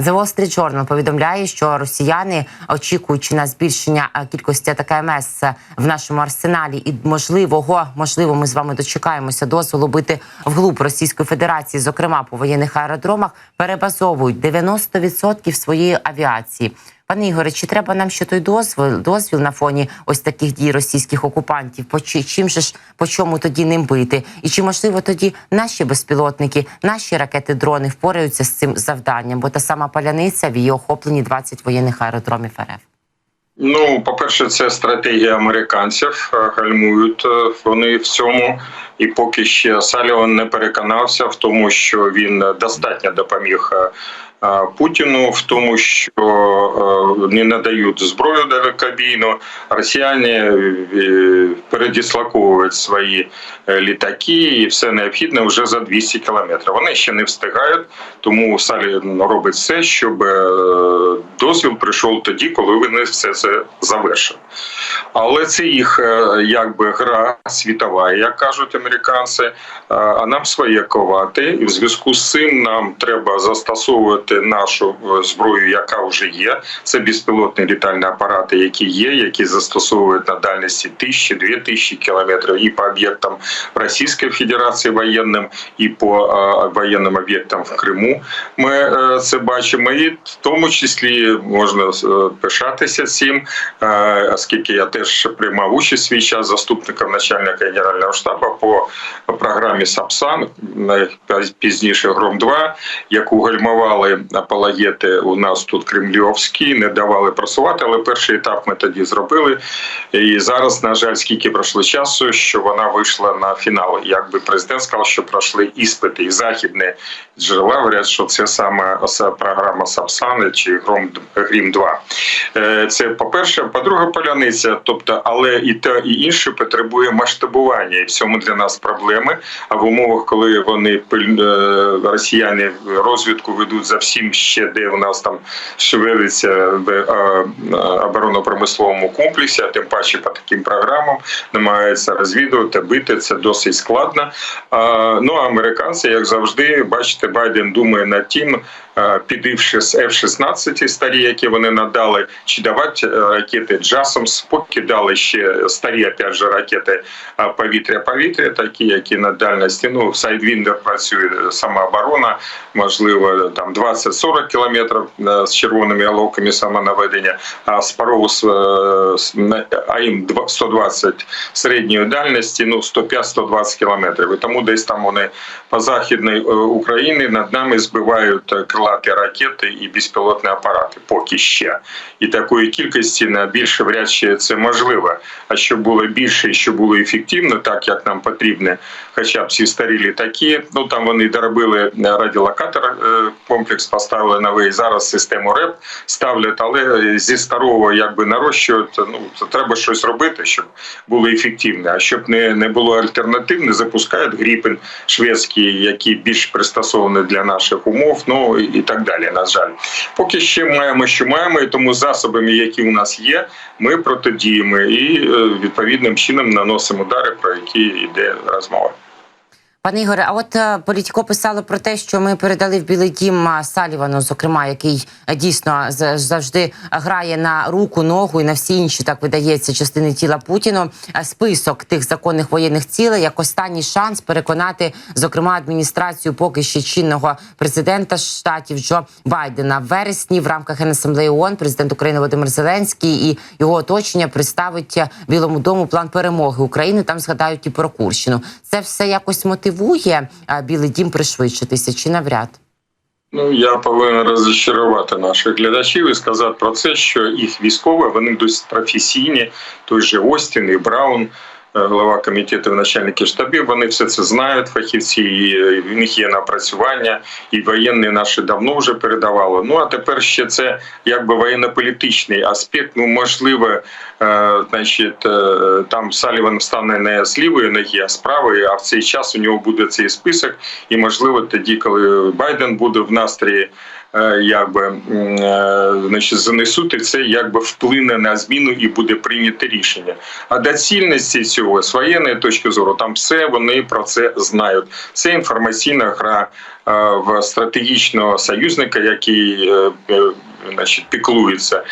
The Wall Street Journal повідомляє, що росіяни, очікуючи на збільшення кількості атак МС в нашому арсеналі, і можливого, можливо, ми з вами дочекаємося дозволу бити вглуб Російської Федерації, зокрема по воєнних аеродромах, перебазовують 90% своєї авіації. Пане Ігоре, чи треба нам ще той дозвіл, дозвіл на фоні ось таких дій російських окупантів? По чим же ж по чому тоді ним бити? І чи можливо тоді наші безпілотники, наші ракети, дрони впораються з цим завданням? Бо та сама паляниця в її охопленні 20 воєнних аеродромів РФ. Ну, по-перше, це стратегія американців. е, Гальмують е, вони в цьому, і поки ще Саліван не переконався в тому, що він достатньо допоміг е, е, Путіну, в тому, що е, не надають зброю далекобійну. Росіяни е, передислоковують свої е, літаки, і все необхідне вже за 200 кілометрів. Вони ще не встигають, тому Саліван робить все, щоб дозвіл прийшов тоді, коли вони все це завершили. Але це їх якби гра світова, як кажуть американці. А нам своє ковати, і в зв'язку з цим нам треба застосовувати нашу е, зброю, яка вже є. Це безпілотні літальні апарати, які є, які застосовують на дальності тисячі, дві тисячі кілометрів, і по об'єктам Російської Федерації воєнним, і по е, воєнним об'єктам в Криму. Ми е, це бачимо, і в тому числі можна пишатися цим, оскільки я теж приймав участь свій час заступником начальника генерального штабу по програмі САПСАН, пізніше Гром 2 яку гальмували апологети у нас тут кремлівські, не давали просувати. Але перший етап ми тоді зробили. І зараз, на жаль, скільки пройшло часу, що вона вийшла на фінал. Якби президент сказав, що пройшли іспити і західні джерела говорять, що це саме програма Сапсани чи Гром Грім 2 Е, Це по-перше, по-друге, поляниця. Тобто, але і те, і інше потребує масштабування, і в цьому для нас проблеми. А в умовах, коли вони е, росіяни розвідку ведуть за всім ще, де у нас там шевелиться в е, оборонно-промисловому комплексі, а тим паче по таким програмам намагаються розвідувати, бити це досить складно. Ну а американці, як завжди, бачите, Байден думає над тим, е, підивши з F-16 старі, які вони надали, чи давати е, ракети Джасомс, поки дали ще старі опять же ракети е, повітря-повітря, такі, які на дальності. Ну, Сайдвіндер працює самооборона, можливо, там 20-40 кілометрів е, з червоними головками самонаведення, а Спароус АІМ 120 середньої дальності, ну 105-120 кілометрів. І тому десь там вони по західній е, Україні над нами збивають е, крилаті ракети і безпілотні апарати. Поки ще і такої кількості на більше вряд чи це можливо. А щоб було більше, і щоб було ефективно, так як нам потрібно, хоча б ці старі літаки. Ну там вони доробили радіолокатор е, комплекс, поставили новий зараз систему РЕП ставлять, але зі старого якби нарощують. Ну це треба щось робити, щоб було ефективно. А щоб не, не було альтернативне, запускають гріпен шведський, який більш пристосований для наших умов. Ну і, так далі. На жаль, поки ще маємо, що маємо, і тому засобами, які у нас є, ми протидіємо і е, відповідним чином наносимо удари, про які йде розмова. Пане Ігоре, а от е, політико писали про те, що ми передали в Білий Дім е, Салівану, зокрема, який е, дійсно завжди грає на руку, ногу і на всі інші, так видається, частини тіла Путіну. Список тих законних воєнних цілей як останній шанс переконати, зокрема, адміністрацію поки ще чинного президента штатів Джо Байдена в вересні в рамках Генасамблеї ООН президент України Володимир Зеленський і його оточення представить Білому дому план перемоги України. Там згадають і про Курщину. Це все якось мотивує Білий Дім пришвидшитися чи навряд? Ну я повинен розчарувати наших глядачів і сказати про це, що їх військові вони досить професійні. Той же Остін і Браун, голова комітету, начальники штабів. Вони все це знають. Фахівці і е, в них є напрацювання, і воєнні наші давно вже передавали. Ну а тепер ще це якби воєнно-політичний аспект. Ну можливо, е, значить, е, там Саліван стане не з лівої ноги, а з правої. А в цей час у нього буде цей список, і можливо тоді, коли Байден буде в настрої е, якби м, е, значить, занесуть, це якби вплине на зміну і буде прийнято рішення. А доцільності цього з воєнної точки зору, там все вони про це знають. Це інформаційна гра е, в стратегічного союзника, який е, е, значить, піклується.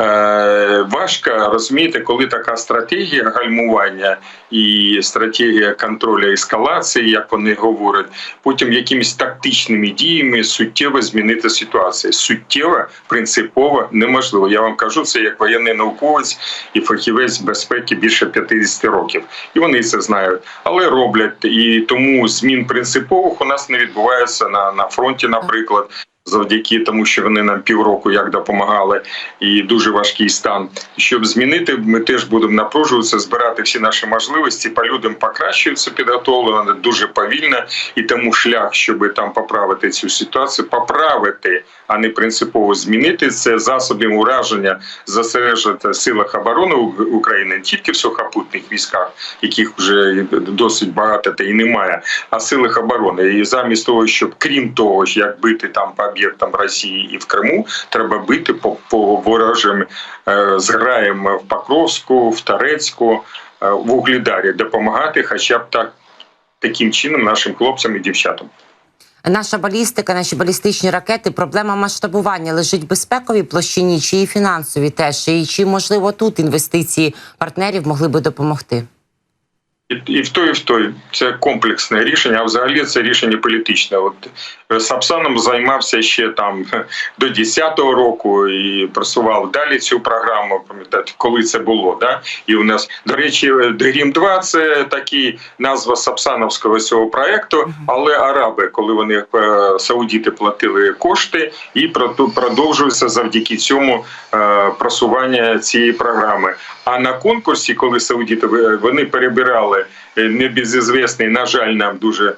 Е, важко розуміти, коли така стратегія гальмування і стратегія контролю ескалації, як вони говорять, потім якимись тактичними діями суттєво змінити ситуацію. Суттєво, принципово неможливо. Я вам кажу, це як воєнний науковець і фахівець безпеки більше 50 років. І вони це знають, але роблять. І тому змін принципових у нас не відбувається на, на фронті, наприклад завдяки тому, що вони нам півроку як допомагали, і дуже важкий стан. Щоб змінити, ми теж будемо напружуватися, збирати всі наші можливості. По людям покращується підготовлено дуже повільно, і тому шлях, щоб там поправити цю ситуацію, поправити, а не принципово змінити це засобів ураження зосереджувати в силах оборони України не тільки в сухопутних військах, яких вже досить багато та і немає, а силах оборони. І замість того, щоб крім того, як бити там по об'єктам Росії і в Криму, треба бити по, по ворожим е, зграєм в Покровську, в Торецьку, е, в Углідарі, допомагати, хоча б так таким чином нашим хлопцям і дівчатам. Наша балістика, наші балістичні ракети, проблема масштабування лежить в безпековій площині чи і фінансовій теж, і чи можливо тут інвестиції партнерів могли би допомогти? І, і в той, і в той це комплексне рішення. А взагалі це рішення політичне. От е, Сапсаном займався ще там до 10-го року і просував далі цю програму. Пам'ятаєте, коли це було? Да? І у нас до речі, Дрім 2 це такі назва Сапсановського цього проекту. Але араби, коли вони е, саудіти платили кошти, і продовжується завдяки цьому е, просування цієї програми. А на конкурсі, коли саудіти вони перебирали е, небезізвісний, на жаль, нам дуже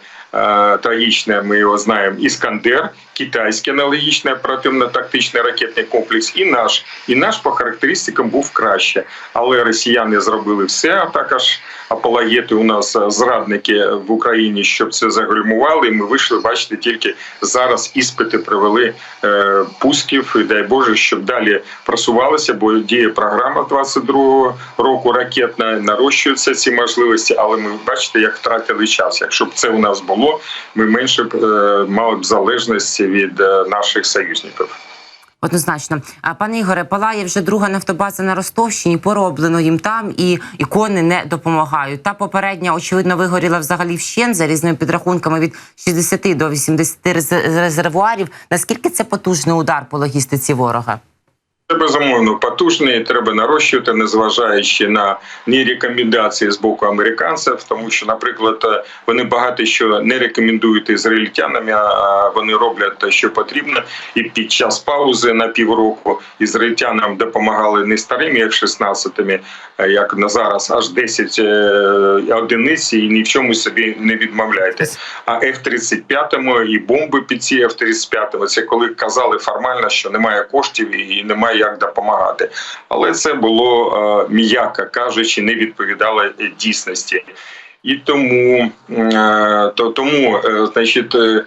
трагічне, ми його знаємо, Іскандер, китайський аналогічний оперативно-тактичний ракетний комплекс, і наш. І наш по характеристикам був краще. Але росіяни зробили все, а також апологети у нас е, зрадники в Україні, щоб це загальмували. І ми вийшли, бачите, тільки зараз іспити привели е, пусків, і дай Боже, щоб далі просувалися, бо діє програма 22-го року ракетна, нарощуються ці можливості, але ми бачите, як втратили час. Якщо б це у нас було, ми менше б е, мали б залежності від е, наших союзників. Однозначно, А, пане Ігоре, палає вже друга нафтобаза на Ростовщині. Пороблено їм там, і ікони не допомагають. Та попередня, очевидно, вигоріла взагалі вщен за різними підрахунками від 60 до 80 рез- резервуарів. Наскільки це потужний удар по логістиці ворога? Це безумовно потужний, треба нарощувати, незважаючи на ні рекомендації з боку американців, тому що, наприклад, вони багато що не рекомендують ізраїльтянам, а вони роблять те, що потрібно. І під час паузи на півроку ізраїльтянам допомагали не старими, як 16-ми, як на зараз, аж 10 е, одиниць, і ні в чому собі не відмовляйте. А F-35 і бомби під ці F-35 це коли казали формально, що немає коштів і немає як допомагати. Але це було е, м'яко кажучи, не відповідало е, дійсності. І тому, е, то, тому е, значить, е,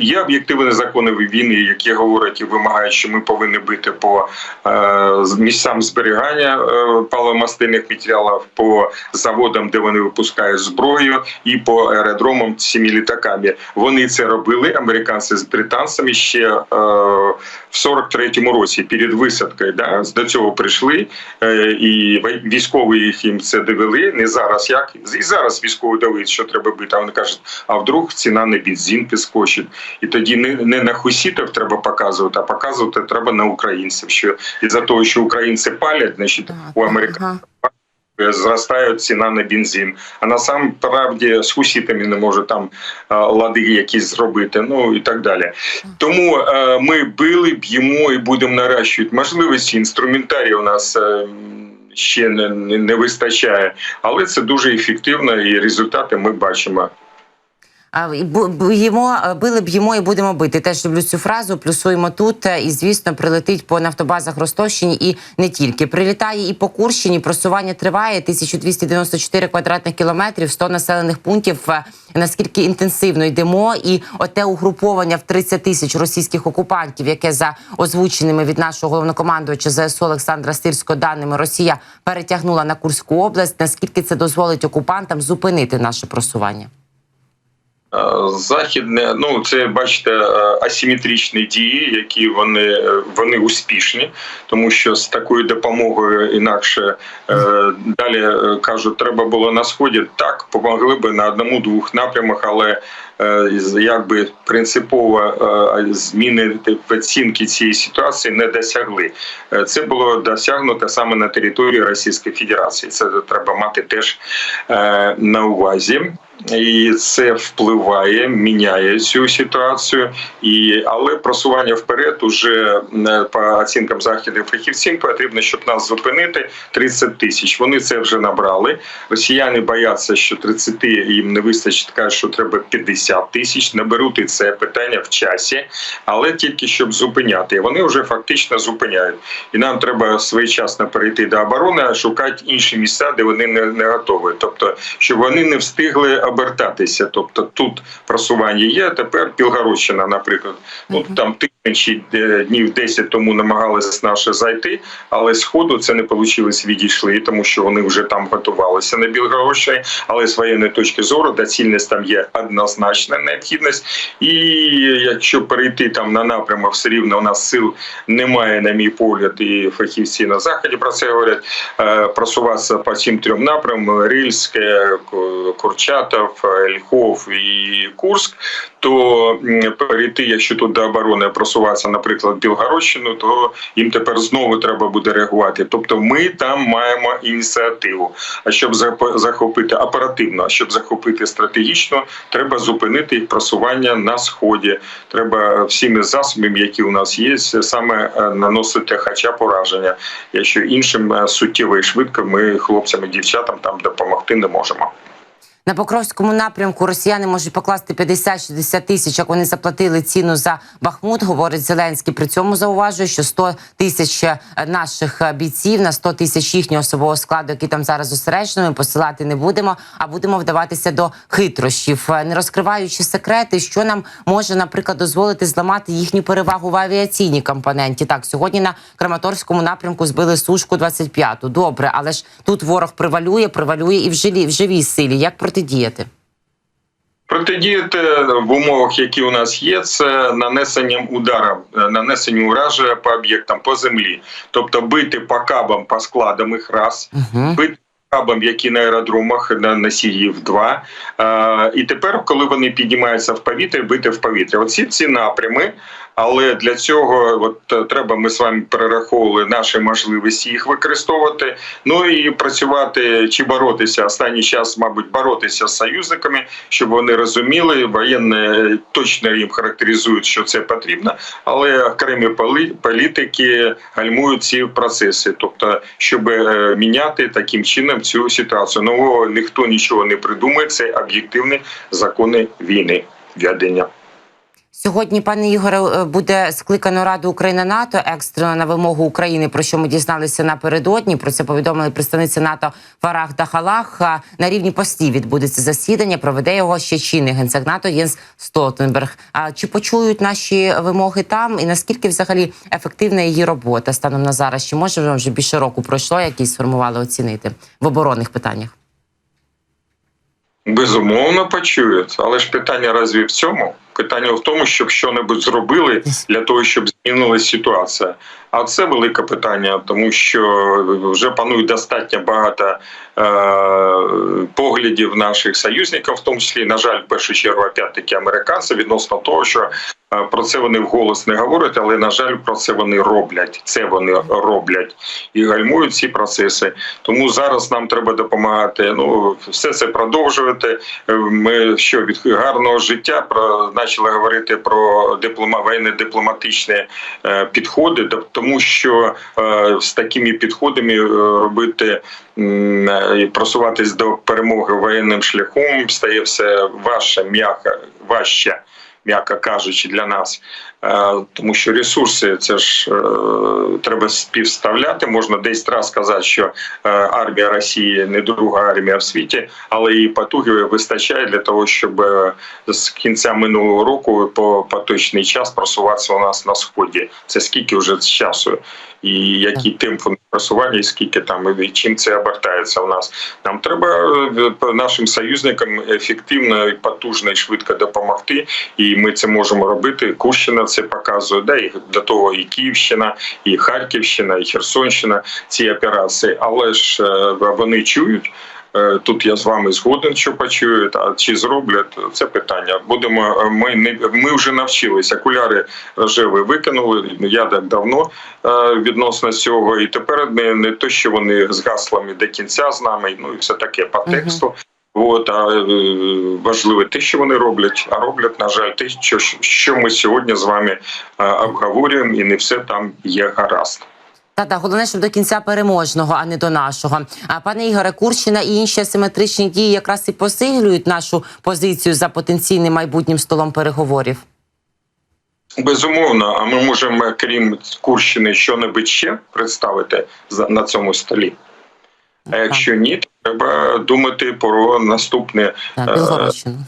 є, об'єктивні закони війни, які говорять і вимагають, що ми повинні бити по місцям зберігання паливомастильних матеріалів, по заводам, де вони випускають зброю, і по аеродромам цими літаками. Вони це робили, американці з британцями ще в 43-му році перед висадкою. Да, до цього прийшли, і військові їх їм це довели. Не зараз як і зараз військові довели, що треба бити. А вони кажуть, а вдруг ціна на бензин підскочить. І тоді не, не на хусіток треба показувати, а показувати треба на українців. Що із-за того, що українці палять, значить у американців. Ага. Зростає ціна на бензин, а насамправді з хусітами не може там лади якісь зробити, ну і так далі. Тому е, ми били, б'ємо і будемо наращувати можливості. Інструментарій у нас е, ще не, не, вистачає, але це дуже ефективно, і результати ми бачимо. Б'ємо, били, б'ємо і будемо бити. Теж люблю цю фразу. Плюсуємо тут. е, І звісно, прилетить по нафтобазах Ростовщині і не тільки. Прилітає і по Курщині. Просування триває 1294 квадратних кілометрів, 100 населених пунктів. Е, Наскільки інтенсивно йдемо, і оте угруповання в 30 тисяч російських окупантів, яке за озвученими від нашого головнокомандувача ЗСУ Олександра Стирського даними Росія перетягнула на Курську область. Наскільки це дозволить окупантам зупинити наше просування? Е, Західне, ну це бачите, е, асиметричні дії, які вони, е, вони успішні, тому що з такою допомогою інакше далі кажуть, треба було на сході. Так, помогли би на одному-двох напрямах, але якби принципово е, зміни в оцінки цієї ситуації не досягли. Це було досягнуто саме на території Російської Федерації. Це треба мати теж на увазі. І це впливає, міняє цю ситуацію. І але просування вперед уже по оцінкам західних фахівців потрібно, щоб нас зупинити 30 тисяч. Вони це вже набрали. Росіяни бояться, що 30 їм не вистачить. кажуть, що треба 50 тисяч. Наберуть і це питання в часі, але тільки щоб зупиняти. Вони вже фактично зупиняють. І нам треба своєчасно перейти до оборони, а шукати інші місця, де вони не готові. Тобто, щоб вони не встигли обертатися. Тобто тут просування є. Тепер Білгородщина, наприклад, ну там тиждень чи днів 10 тому намагалися наше зайти, але з ходу це не вийшло, відійшли, тому що вони вже там готувалися на Білгородщині. Але з воєнної точки зору доцільність там є однозначна необхідність. І якщо перейти там на напрямок, все рівно у нас сил немає, на мій погляд, і фахівці на заході про це говорять. Е, Просуватися по цим трьом напрямам: Рильське, Ку- Курчатов, Льхов і Курськ. То перейти, якщо тут до оборони просуватися, наприклад, Білгородщину, то їм тепер знову треба буде реагувати. Тобто, ми там маємо ініціативу. А щоб захопити оперативно, а щоб захопити стратегічно, треба зупинити їх просування на сході. Треба всіми засобами, які у нас є, саме е, наносити хоча пораження. Якщо іншим е, суттєво і швидко, ми хлопцям і дівчатам там допомогти не можемо. На Покровському напрямку росіяни можуть покласти 50-60 тисяч, як вони заплатили ціну за Бахмут, говорить Зеленський. При цьому зауважує, що 100 тисяч е, наших е, бійців на 100 тисяч їхнього особового складу, який там зараз зосереджено, ми посилати не будемо, а будемо вдаватися до хитрощів, Е, не розкриваючи секрети, що нам може, наприклад, дозволити зламати їхню перевагу в авіаційній компоненті. Так, сьогодні на Краматорському напрямку збили сушку 25-ту. Добре, але ж тут ворог привалює, привалює і в живій, в живій силі. Як протидіяти? Протидіяти в умовах, які у нас є, це нанесенням удара, е, нанесенням ураження по об'єктам по землі, тобто бити по кабам, по складам їх раз, Угу. бити кабам, які на аеродромах на носіїв два. Е, і тепер, коли вони піднімаються в повітря, бити в повітря. Оці ці напрями. Але для цього от е, треба ми з вами перераховували наші можливості їх використовувати. Ну і працювати чи боротися останній час, мабуть, боротися з союзниками, щоб вони розуміли, воєнне точно їм характеризують, що це потрібно, але окремі політики гальмують ці процеси, тобто, щоб е, міняти таким чином цю ситуацію. Нового ніхто нічого не придумає. Це об'єктивні закони війни ведення. Сьогодні, пане Ігоре, е, буде скликано Раду Україна НАТО екстрено на вимогу України, про що ми дізналися напередодні. Про це повідомили представниця НАТО Фарах Дахалах. На рівні постів відбудеться засідання. Проведе його ще чинний генсек НАТО Єнс Столтенберг. А чи почують наші вимоги там? І наскільки взагалі ефективна її робота станом на зараз? Чи може вже більше року пройшло, який сформували оцінити в оборонних питаннях? Безумовно почують, але ж питання разві в цьому? Питання в тому, щоб що-небудь зробили для того, щоб змінилася ситуація. А це велике питання, тому що вже панує достатньо багато е, поглядів наших союзників, в тому числі, на жаль, в першу чергу, опять-таки американці, відносно того, що е, про це вони вголос не говорять, але на жаль, про це вони роблять. Це вони роблять і гальмують ці процеси. Тому зараз нам треба допомагати. Ну все це продовжувати. Е, Ми що від гарного життя про почали говорити про диплома воєнно-дипломатичні е, підходи, т- тому що е, з такими підходами е, робити е, і просуватись до перемоги воєнним шляхом стає все важче, м'яко важче. М'яко кажучи, для нас, тому що ресурси це ж е, треба співставляти. Можна десь раз сказати, що е, армія Росії не друга армія в світі, але її потуги вистачає для того, щоб е, з кінця минулого року по поточний час просуватися у нас на сході. Це скільки вже з часу, і який темп просування, і скільки там і чим це обертається у нас. Нам треба е, нашим союзникам ефективно, і потужно і швидко допомогти, і ми це можемо робити. Курщина це показує, да і до того і Київщина, і Харківщина, і Херсонщина ці операції, але ж е, вони чують. Е, Тут я з вами згоден, що почують, а чи зроблять це питання. Будемо е, ми не ми вже навчились. Окуляри рожеві викинули. Я так давно відносно цього, і тепер не, не то, що вони з гаслами до кінця з нами. Ну і все таке по тексту. От а е, важливе те, що вони роблять, а роблять, на жаль, те, що, що ми сьогодні з вами обговорюємо, і не все там є гаразд. Та та головне, щоб до кінця переможного, а не до нашого. А пане Ігоре, Курщина і інші асиметричні дії якраз і посилюють нашу позицію за потенційним майбутнім столом переговорів. Безумовно, а ми можемо, крім Курщини, що-небудь ще представити на цьому столі. А якщо ні, то треба думати про наступне. Так, Білгородщину.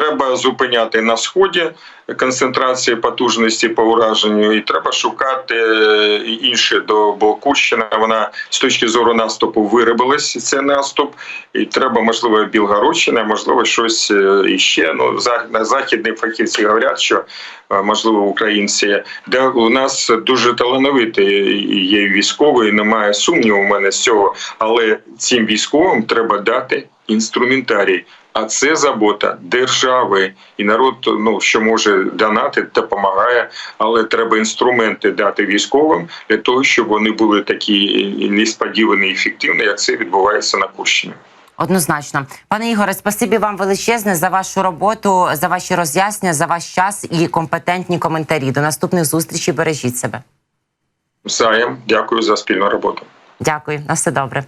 Треба зупиняти на сході концентрації потужності по ураженню, і треба шукати е, інше до бо Курщина. Вона з точки зору наступу виробилась. Це наступ, і треба, можливо, Білгородщина, можливо, щось е, іще. Ну на західні фахівці говорять, що е, можливо українці, де у нас дуже талановиті є військові, немає сумніву у мене з цього, але цим військовим треба дати інструментарій. А це забота держави і народ, ну що може донати, допомагає, але треба інструменти дати військовим для того, щоб вони були такі несподівані і ефективні, як це відбувається на Курщині. Однозначно, пане Ігоре, спасибі вам величезне за вашу роботу, за ваші роз'яснення, за ваш час і компетентні коментарі. До наступних зустрічей. Бережіть себе. Взаєм, дякую за спільну роботу. Дякую, на все добре.